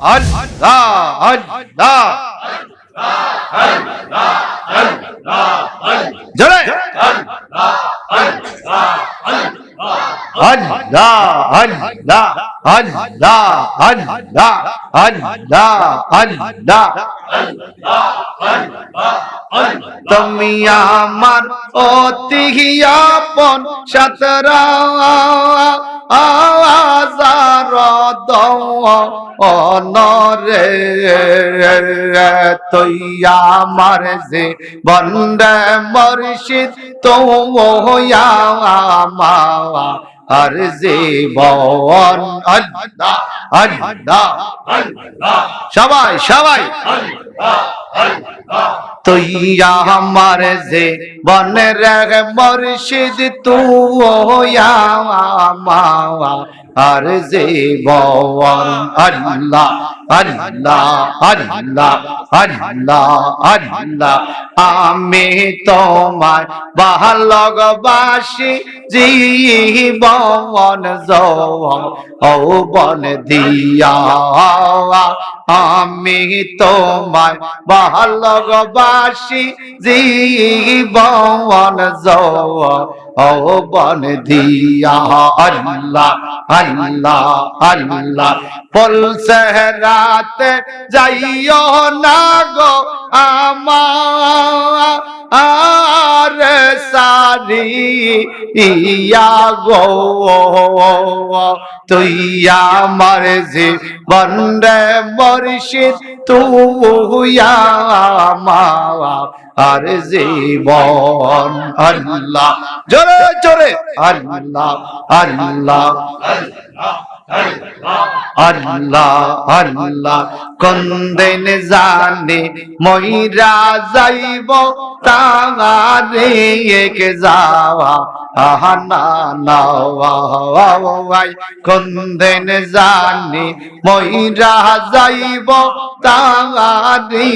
আল্লাহ আল্লাহ জোরে আল্লাহ আল্লাহ আল্লাহ তুমি আমার অতি আপন সতরা। আজার অনরে। তুই আমার যে বন্ডে মর্শিদ তো আর জীবন আল্লাহ আল্লাহ সবাই সবাই। তুই আমার যে বনের মর্শিদ তু আর জীবন আল্লাহ আল্লাহ আল্লাহ আল্লাহ আল্লাহ, আমি তোমার ভালোবাসি জীবন যৌবন। দিয়া, আমি তোমার ভালোবাসি জীবন যৌবন দিয়া আল্লাহ আল্লাহ আল্লাহ। পল সেহরাতে যাইও না গো আমার সারি ইয়া গো, তুই আমার যে বন্ডে মর্শিদ তুই আমার আর জীবন আল্লাহ। জোরে জোরে। আল্লাহ আল্লাহ। আল্লাহ আল্লাহ। কন্দেন জানে ময়রা যাইব এক যাওয়া। আহানা নাওয়াই কন্দেন জানে ময়রা যাইব তাঙারে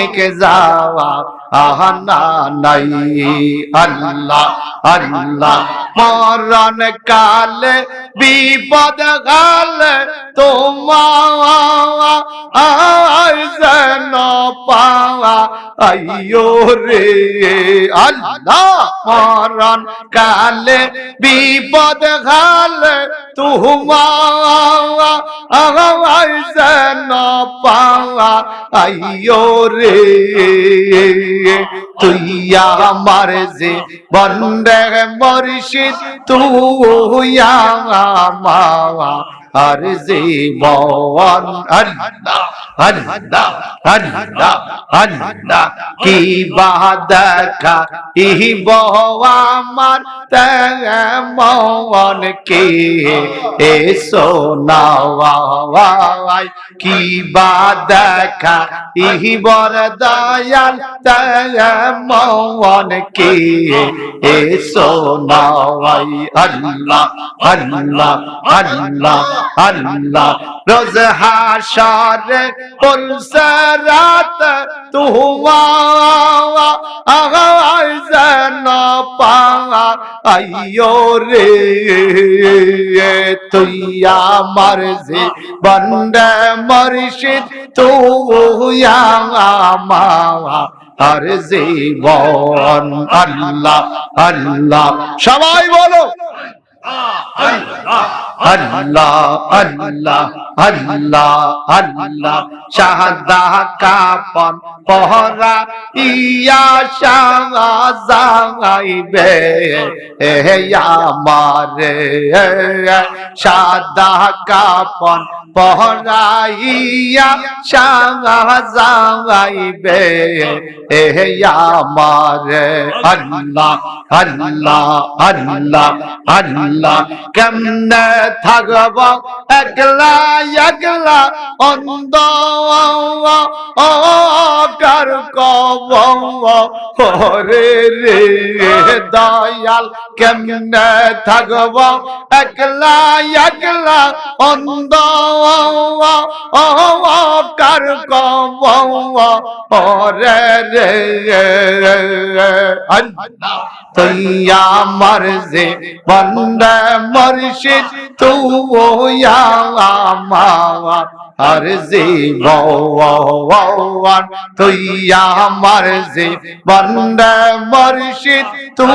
এক যাওয়া। আহানা নাই আল্লাহ আল্লাহ, মরণ কালে, বিপদ গালে তোমার যেন পাওয়া। আল্লাহ, মরণ কালে বিপদ ঘালে যেন পাওয়া আইয়ো রে। তুই আমার যে বন্দে মর্শিদ তুই মাওয়া। আর জীবন আল্লাহ আল্লাহ আল্লাহ আল্লাহ, কি বাদকা ইহি আমার তেমন কে? এ সোনাওয়াই কি বাদকা ইহি বর দয়াল তেমন কে? এ সোনাওয়াই আল্লাহ আল্লাহ আল্লাহ আল্লাহ রোজ হাশারে পুলসরাত তুহুমা আগাই যেন পাওয়া, আইয়ো রে, তুই আমার যে বন্ডে মর্শিদ তুই মাওয়া আর জীবন আল্লাহ আল্লাহ। সবাই বলো আল্লাহ। আল্লাহ আল্লাহ আল্লাহ শাহাদা কাপন পহরা ইয়া শাহাইবে হে আমারে সাদা কাপন পহরাইয়া শাহাইবে হে আমারে, আল্লাহ আল্লাহ আল্লাহ আল্লাহ, কেমনে থাকব একলা একলা অন্ধ কার কব হরে রে দয়াল কেমনে থাকব? একলা একলা অন্ধ কার কব হরে রে আল্লাহ। তুই আমার যে বন্দে মর্শিদ তো আমার আর যে ভগবান তুই আমার যে বন্দে বর্ষিত তু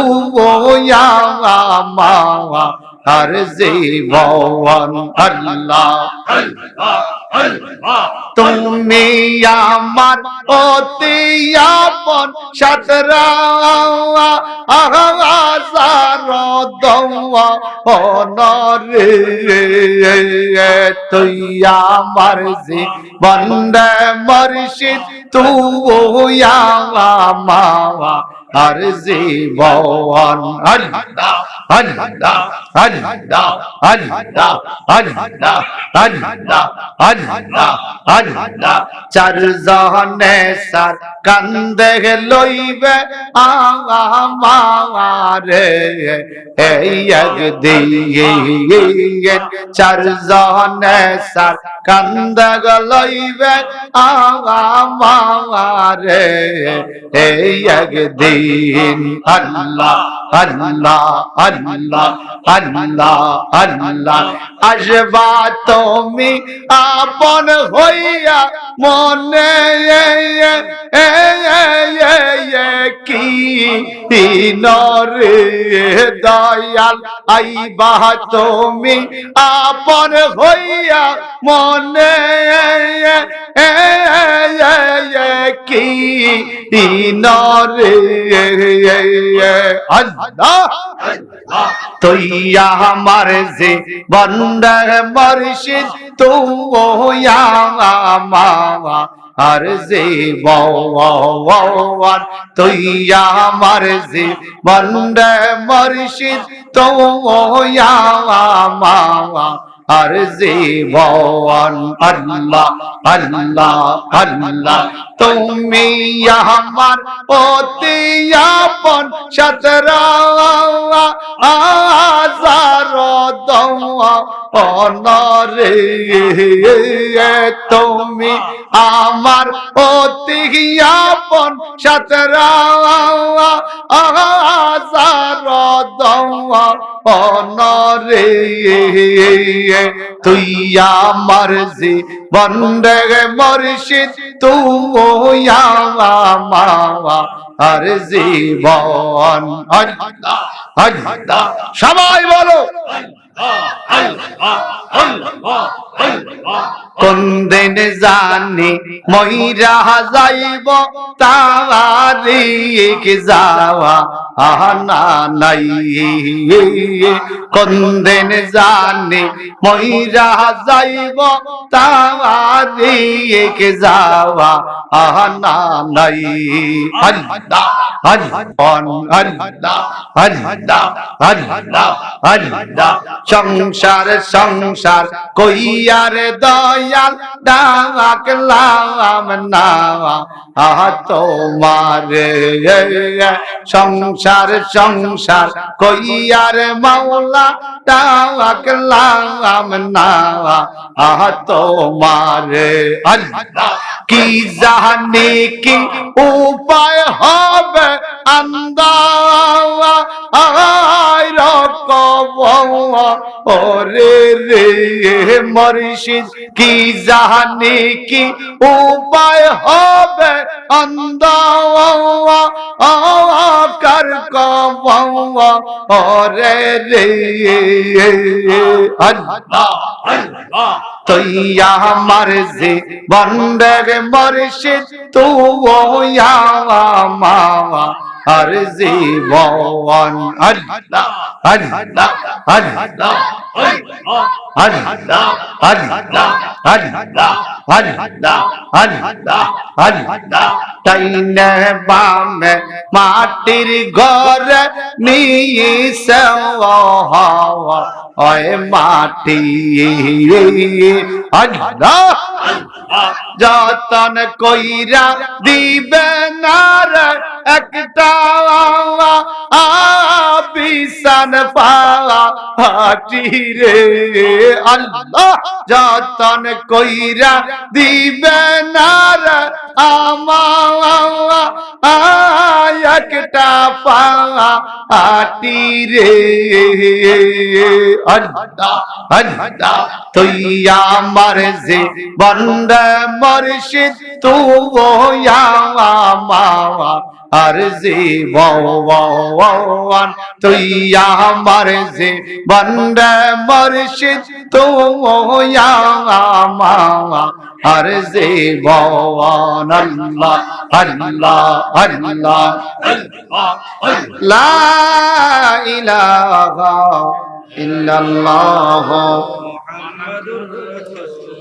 আমার আর যে ভগবান আল্লাহ আল্লাহ আল্লাহ তুমি আমার অতি আপন সাতরা আহাজার দৌয়া অনরে তুই আমার জীবন মর্শিদ তুই আমার আর জীবন আল্লাহ আল্লাহ আল্লাহ আল্লাহ আল্লাহ আল্লাহ আল্লাহ আল্লাহ চার জহনে সার কান্দে লইবে আমারে এই একদিন চার জহনে সার কান্দে লইবে আমারে এই একদিন আল্লাহ আল্লাহ আল্লাহ আল্লাহ আল্লাহ। আসবা তুমি আপন হইয়া মনে কি নরে দয়াল আইবা তুমি আপন হইয়া মনে কি নরে আল্লাহ তুইয়া আমার যে বন্ডার মর্শিদ তুইয়া আমার যে বওয়ার তুইয়া আমার যে বন্ডার মর্শিদ তুইয়া আমার আর যে বওয়ান, আল্লাহ আল্লাহ আল্লাহ তুমি আমার অতি আপন সতরা আজার অনরে। তুমি আমার অতি আপন সতরা আজার অনরে। তুই আমার বন্দে মর্ষিদ তু মাওয়া। আর জীবন। সবাই বলো। কোন দিন জানি ময়রা যাইব তারিখ যাওয়া আনা নাই। কোন দিন জানি ময়রা যাইব তারিখ যাওয়া আনা নাই। हरिदा हरिदा हरिदा हरिदा हरिदा संसार संसार कोई यार दयाल ডাকলাম না তোমার সংসার সংসার কইয়ার মাওলা ডাকলাম না তোমার কি জানি কি উপায় হবে আন্দা ওরে রে মরিশিদ কি জাহানি কি উপায় হবে? আন্দা कर रे अल्लाह তৈয়া আমার যে বন্ডের মরশে তো আর জীবন আল্লাহ আল্লাহ আল্লাহ টাইনে বামে মাটির ঘরে নিয়ে হওয়া হয় মাটি। যতন কইরা দিবে নার, একটা আবিসান পাটি রে। আল্লাহ, যতন কইরা দিবে নার আমা একটা পাটি রে। আল্লাহ আল্লাহ তুই আমার যে বন্দে মর্শিদ তু আর যে ভগবান। তুই আমার যে বন্দে মর্শিদ তু মাওয়া আর যে ভগবান আল্লাহ আল্লাহ আল্লাহ। লা ইলাহা ইল্লাল্লাহ। মুহাম্মাদুর রাসূল